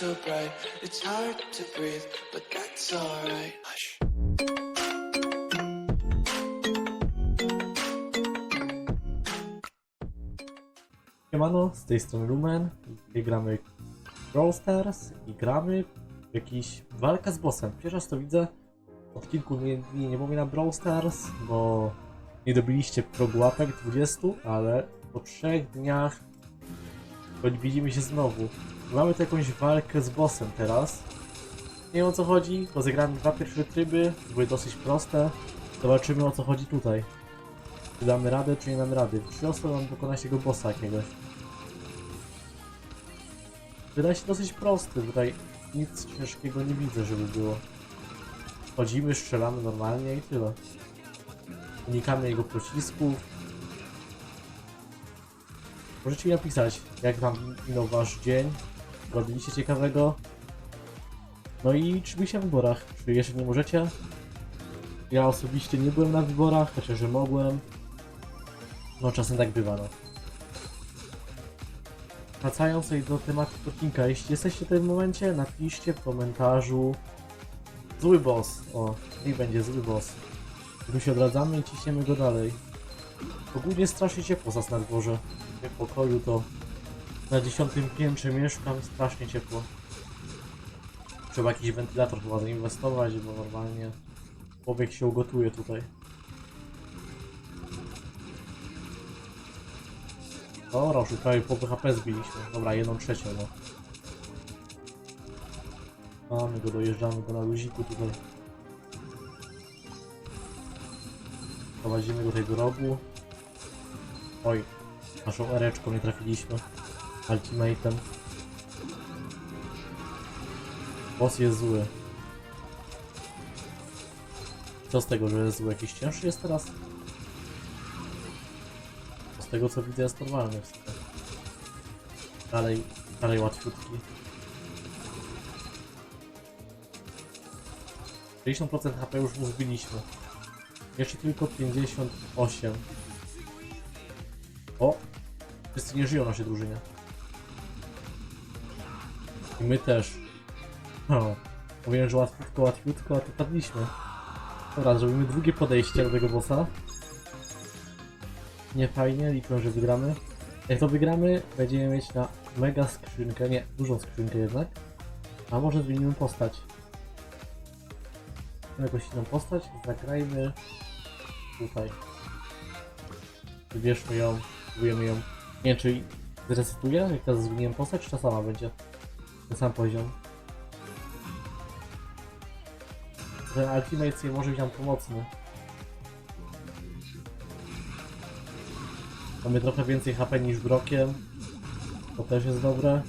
so bright, it's hard to breathe, but that's alright. Siemano, z tej strony Lumen. Dzisiaj gramy Brawl Stars i gramy w jakiś walka z bossem. Pierwszy raz to widzę. Od kilku dni nie, nie pominam Brawl Stars, bo nie dobiliście progu łapek 20, ale po trzech dniach widzimy się znowu. Mamy tu jakąś walkę z bossem teraz. Nie wiem o co chodzi, rozegrałem dwa pierwsze tryby, były dosyć proste. Zobaczymy o co chodzi tutaj. Czy damy radę, czy nie damy rady. Trzy osoby mam pokonać tego bossa jakiegoś. Wydaje się dosyć prosty, tutaj nic ciężkiego nie widzę, żeby było. Chodzimy, strzelamy normalnie i tyle. Unikamy jego pocisków. Możecie mi napisać, jak wam minął wasz dzień, robiliście ciekawego. No i czy byliście na wyborach? Czy jeszcze nie możecie? Ja osobiście nie byłem na wyborach, chociaż mogłem. No czasem tak bywa, no. Wracając tutaj do tematu odcinka, jeśli jesteście w tym momencie, napiszcie w komentarzu Zły boss. O, niech będzie zły boss. Tu się odradzamy i ciśniemy go dalej. Ogólnie strasznie ciepło zas na dworze. W pokoju to na dziesiątym piętrze mieszkam, strasznie ciepło. Trzeba jakiś wentylator chyba zainwestować, bo normalnie człowiek się ugotuje tutaj. Dobra, już prawie połowę HP zbiliśmy. Dobra, jedną trzecią, no. Mamy go, dojeżdżamy go na luziku tutaj. Prowadzimy go do rogu. Oj, naszą ereczką nie trafiliśmy. Ultimatem. Boss jest zły. Co z tego, że jest zły? Jakiś cięższy jest teraz? Z tego co widzę jest normalny. Dalej, dalej łatwiutki. 60% HP już zbiliśmy. Jeszcze tylko 58. O! Wszyscy nie żyją w naszej drużynie. I my też. No. Mówiłem, że łatwiutko, łatwiutko, a tu padliśmy. Dobra, zrobimy drugie podejście do tego bossa. Nie fajnie, liczę, że wygramy. Jak to wygramy, będziemy mieć na mega skrzynkę, nie, dużą skrzynkę jednak. A może zmienimy postać. Jakąś inną postać, zagrajmy tutaj. Wybierzmy ją, spróbujemy ją. Nie wiem, czy zresetuję, jak teraz zmieniłem postać, czy ta sama będzie? Ten sam poziom. Ten Ultimate może być nam pomocny. Mamy trochę więcej HP niż Brokiem. To też jest dobre.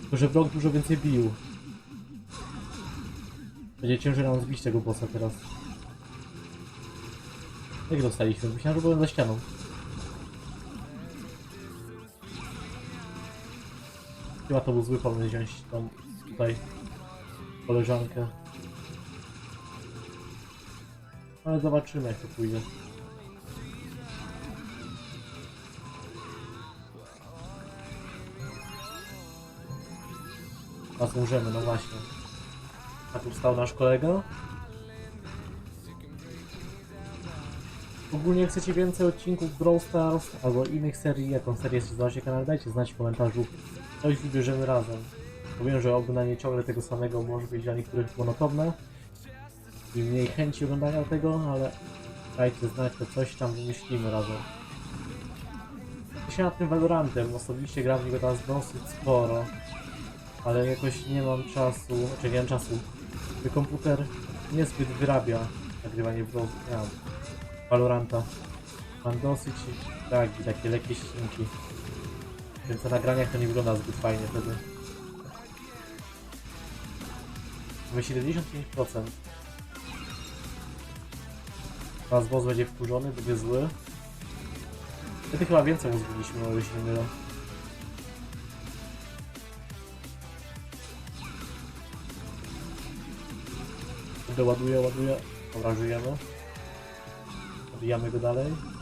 Tylko, że Brok dużo więcej bił. Będzie ciężej nam zbić tego bossa teraz. Jak dostaliśmy? Myślałem, że byłem za ścianą. Chyba to był zły pomysł wziąć tą tutaj koleżankę. Ale zobaczymy jak to pójdzie. A zmurzymy, no właśnie. A tu stał nasz kolega. Ogólnie chcecie więcej odcinków Brawl Stars albo innych serii, jaką serię chcecie kanał, dajcie znać w komentarzu. Coś wybierzemy razem. Bo wiem, że oglądanie ciągle tego samego może być dla niektórych monotonne i mniej chęci oglądania tego, ale dajcie znać, to coś tam wymyślimy razem. Się nad tym Valorantem, osobiście gram w niego teraz dosyć sporo, ale jakoś nie mam czasu, znaczy nie mam czasu. Mój komputer niezbyt wyrabia nagrywanie Valoranta. Mam dosyć tak, takie lekkie ścinki. Więc na nagraniach to nie wygląda zbyt fajnie wtedy. Mamy 75%. Teraz boss będzie wkurzony, będzie zły. Wtedy chyba więcej mu zbiliśmy, o się nie mylę. Kurde, ładuje, ładuje. Dobra. Odbijamy go dalej.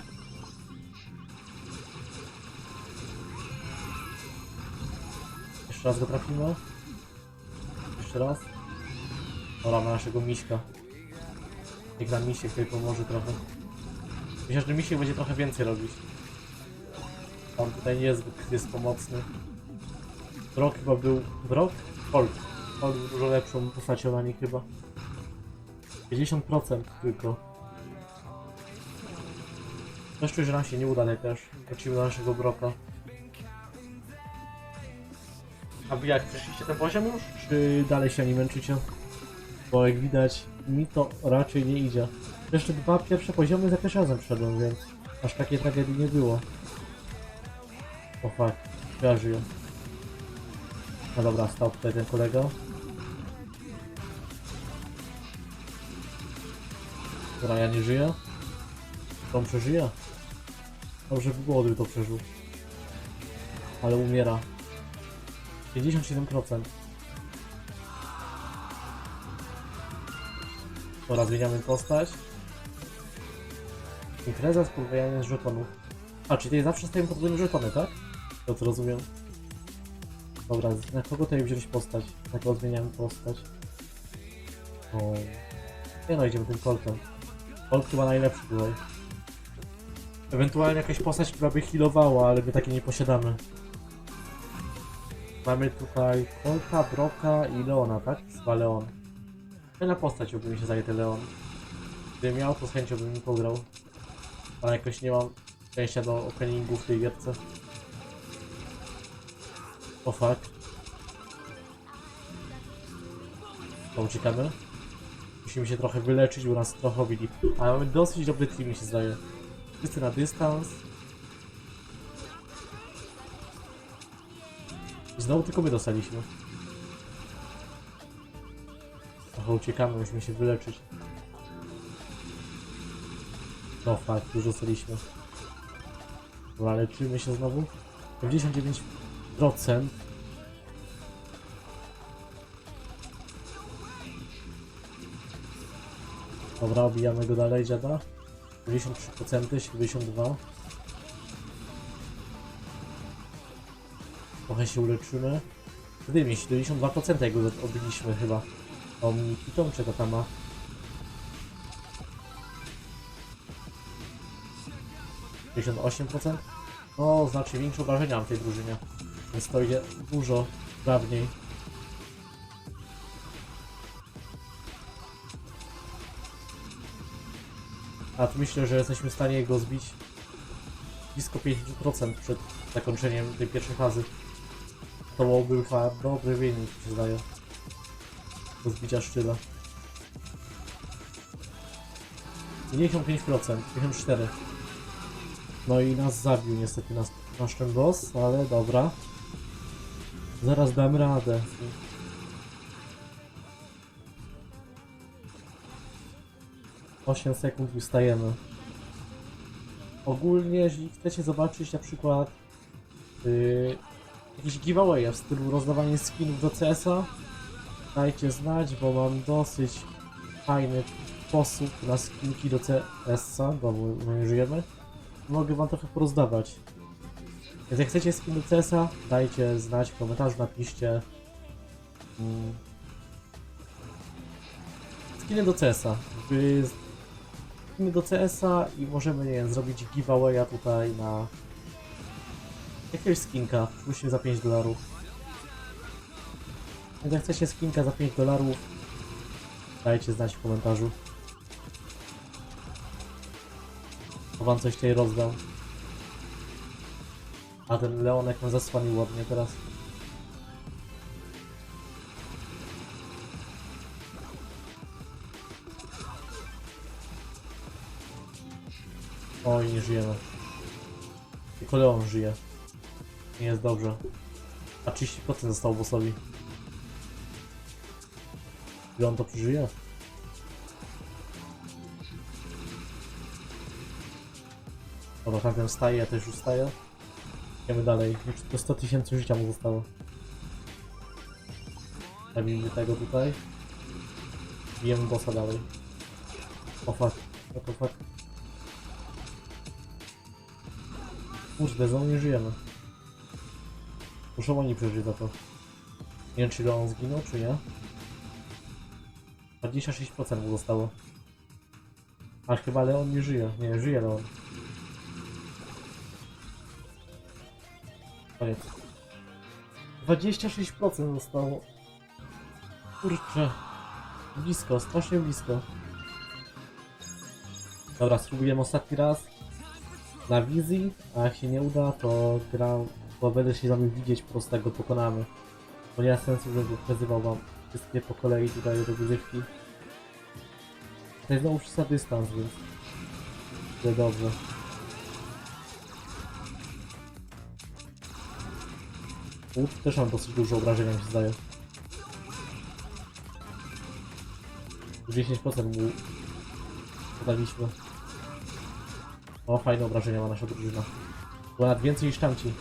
Jeszcze raz go trafimy. jeszcze raz. Dobra, ma naszego miśka. Niech nam misiek tutaj pomoże trochę. Myślę, że misiek będzie trochę więcej robić. On tutaj niezbyt jest pomocny. Brok chyba był... Brok? Holt. Holt był dużo lepszą postacią na nich chyba. 50% tylko. Coś czuję, że nam się nie uda też. Wrócimy do naszego Broka. A wy jak, przeszliście ten poziom już? Czy dalej się nie męczycie? Bo jak widać, mi to raczej nie idzie. Jeszcze dwa pierwsze poziomy za pierwszym razem wszedłem, więc aż takiej tragedii nie było. O fuck, ja żyję. No dobra, stał tutaj ten kolega. Dobra, ja nie żyję. On przeżyje? Dobrze by było, gdyby to przeżył. Ale umiera. 57%. Dobra, zmieniamy postać. Impreza z podwajaniem żetonów. A, czyli tutaj zawsze stoją podwójne żetony, tak? To co rozumiem. Dobra, na kogo tutaj wziąć postać? Na kogo zmieniamy postać? O... Nie no, idziemy tym Coltem. Colt chyba najlepszy tutaj. Ewentualnie jakaś postać, która by healowała, ale my takiej nie posiadamy. Mamy tutaj Colta, Broka i Leona, tak? Chyba Leon. Fajna postać, mi się zajęty Leon. Gdybym miał, to z chęcią bym mi pograł. Ale jakoś nie mam szczęścia do openingu w tej gierce. O fuck. To uciekamy. Musimy się trochę wyleczyć, bo nas trochę obili. Ale mamy dosyć dobry team, mi się zdaje. Wszyscy na dystans. Znowu tylko my dostaliśmy. Trochę uciekamy, musimy się wyleczyć. No fakt, już dostaliśmy. Dobra, leczymy się znowu. 99%. Dobra, obijamy go dalej, dziada. 93%, 72%. Trochę się uleczymy. Wtedy mi 72% jak go chyba. O Mikitą, czego tam ma? procent? No, znaczy większe obrażenia mam w tej drużynie. Więc to idzie dużo sprawniej. A tu myślę, że jesteśmy w stanie go zbić blisko 50% przed zakończeniem tej pierwszej fazy. To byłby chyba dobry wynik, zdaje. Do zbicia sztyla. 95%, 54%. No i nas zabił niestety nas, nasz ten boss, ale dobra. Zaraz dam radę. Osiem sekund i wstajemy. Ogólnie, jeżeli chcecie zobaczyć na przykład yy, jakiś giveaway w stylu rozdawanie skinów do CS-a, dajcie znać, bo mam dosyć fajny sposób na skinki do CS-a, bo my żyjemy. Mogę wam trochę porozdawać. Więc jak chcecie skin do CS-a, dajcie znać w komentarzu, napiszcie mm, skiny do CS-a. Wy- Skiny do CS-a i możemy, nie wiem, zrobić giveawaya tutaj na jakiegoś skinka, przypuśćmy za 5 dolarów. Jak chcecie skinka za 5 dolarów, dajcie znać w komentarzu. To wam coś tutaj rozdam. A ten Leonek ma zasłanił ładnie teraz. Oj, nie żyjemy. Tylko Leon żyje. Nie jest dobrze. A 30% zostało bossowi. Ile on to przeżyje? Dobra, tamten wstaje, ja też już wstaję. Idziemy dalej. Już tylko 100 tysięcy życia mu zostało. Zabijmy tego tutaj. Bijemy bossa dalej. O fuck. O to fuck. Kurde, znowu nie żyjemy. Muszą oni przeżyć za to. Nie wiem, czy on zginął, czy nie. 26% mu zostało. A chyba Leon nie żyje. Nie, żyje Leon. Koniec. 26% zostało. Kurczę. Blisko, strasznie blisko. Dobra, spróbujemy ostatni raz na wizji, a jak się nie uda, to gra, bo będę się z wami widzieć, po prostu tak go pokonamy. Bo nie ma sensu, żeby pokazywał wam wszystkie po kolei tutaj rozgrywki. To jest znowu wszyscy dystans, więc będzie dobrze. Łód też mam dosyć dużo obrażenia, mi się zdaje. 10% mu podaliśmy. O, fajne obrażenia ma nasza drużyna. Nawet więcej niż tamci.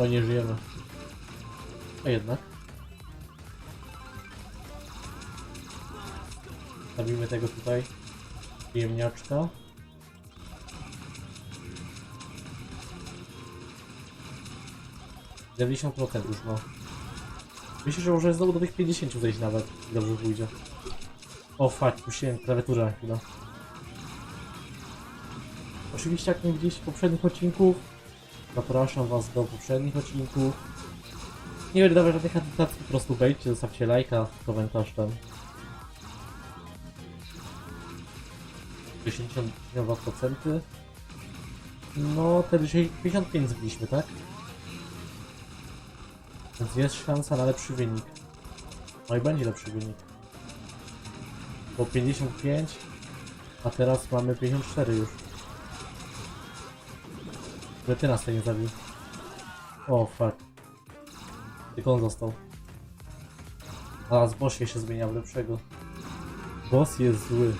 O, nie żyjemy. A jednak. Zabijmy tego tutaj. Dziewięćdziesiąt procent już ma. Myślę, że może znowu do tych 50 zejść nawet. Dobrze pójdzie. O fuck, puściłem klawiaturę na chwilę. Oczywiście jak nie widzieliście poprzednich odcinków, zapraszam was do poprzednich odcinków. Nie będę dawać żadnych adytacji, po prostu wejdźcie, zostawcie lajka, komentarz tam. 52%. No, wtedy 55 zbiliśmy, tak? Więc jest szansa na lepszy wynik. No i będzie lepszy wynik. Bo 55, a teraz mamy 54 już. Ale ty nas nie zabił. O fuck. Tylko on został. A z boss się zmienia w lepszego. Boss jest zły.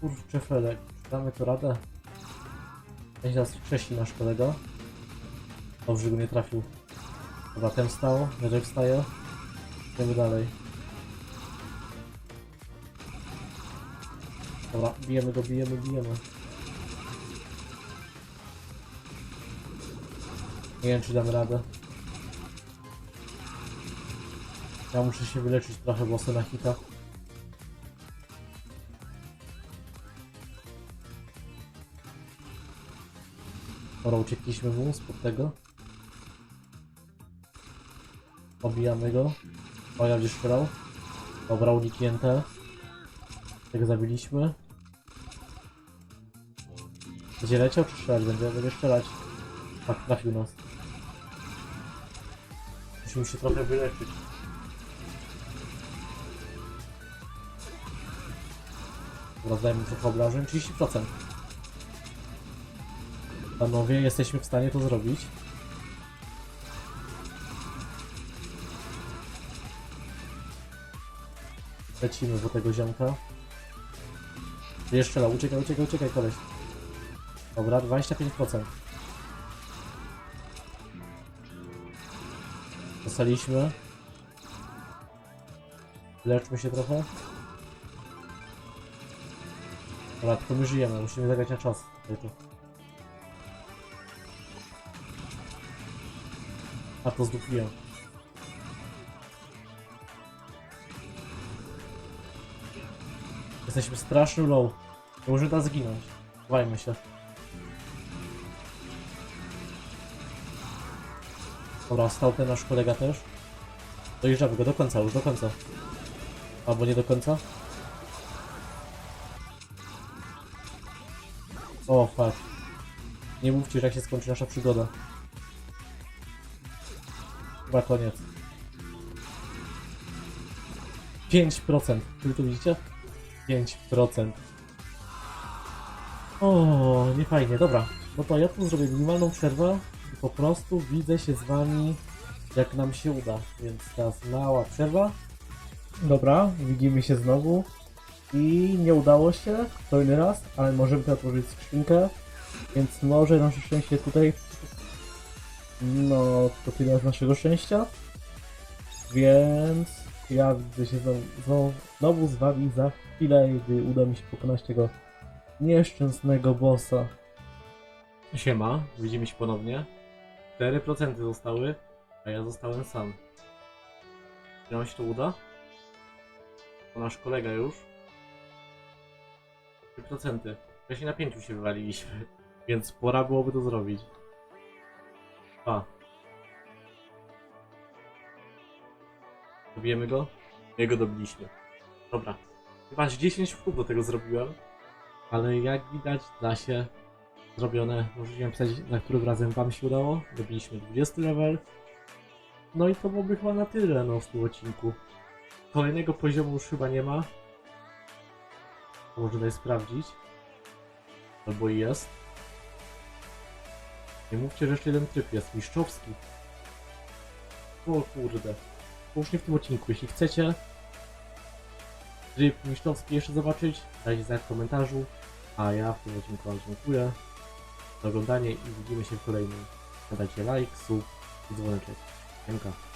Kurczę Felek, damy to radę? Będzie nas wcześniej nasz kolega. Dobrze, że go nie trafił. Dobra, ten wstał, Jerek wstaje. Idziemy dalej. Dobra, bijemy go, bijemy, bijemy. Nie wiem, czy damy radę. Ja muszę się wyleczyć trochę włosy na hita. Dobra, uciekliśmy mu spod tego. Obijamy go. O, ja gdzieś grał. Dobra, uniknięte. Tego zabiliśmy. Będzie leciał czy strzelać? Będzie, będzie strzelać. Tak, trafił nas. Musimy się trochę wyleczyć. Dobra, zdajemy trochę obrażeń. 30%. Panowie, jesteśmy w stanie to zrobić. Lecimy po tego ziomka. Jeszcze la, uciekaj, uciekaj, uciekaj, koleś. Dobra, 25%. Dostaliśmy. Leczmy się trochę. Dobra, tylko my żyjemy, musimy zagrać na czas. A to zdupiłem. Jesteśmy strasznie low. Możemy teraz zginąć. Chowajmy się. Dobra, stał ten nasz kolega też. Dojeżdżamy go do końca, już do końca. Albo nie do końca. O, fuck. Nie mówcie, że jak się skończy nasza przygoda. Chyba koniec. 5%. Wy widzicie? 5%. O, nie fajnie, dobra. No to ja tu zrobię minimalną przerwę po prostu widzę się z wami, jak nam się uda. Więc teraz mała przerwa. Dobra, widzimy się znowu. I nie udało się, kolejny raz, ale możemy teraz otworzyć skrzynkę. Więc może nasze szczęście tutaj no, to tyle z naszego szczęścia. Więc ja widzę się znowu, znowu, znowu z wami za chwilę, gdy uda mi się pokonać tego nieszczęsnego bossa. Siema, widzimy się ponownie. 4% zostały, a ja zostałem sam. Czy nam się to uda? To nasz kolega już. 3%. Wcześniej na 5 się wywaliliśmy, więc pora byłoby to zrobić. A. Dobijemy go? Jego dobiliśmy. Dobra. Chyba z 10 wchód do tego zrobiłem, ale jak widać da się zrobione. Możecie napisać, na którym razem Wam się udało. Dobiliśmy 20 level. No i to byłoby chyba na tyle no, w tym odcinku. Kolejnego poziomu już chyba nie ma. Można tutaj sprawdzić. Albo jest. Nie mówcie, że jeszcze jeden tryb jest. Mistrzowski. O kurde. To w tym odcinku. Jeśli chcecie tryb mistrzowski jeszcze zobaczyć, dajcie znać w komentarzu. A ja w tym odcinku dziękuję za oglądanie i widzimy się w kolejnym. Dajcie like, sub i dzwoneczek. Dziękuję.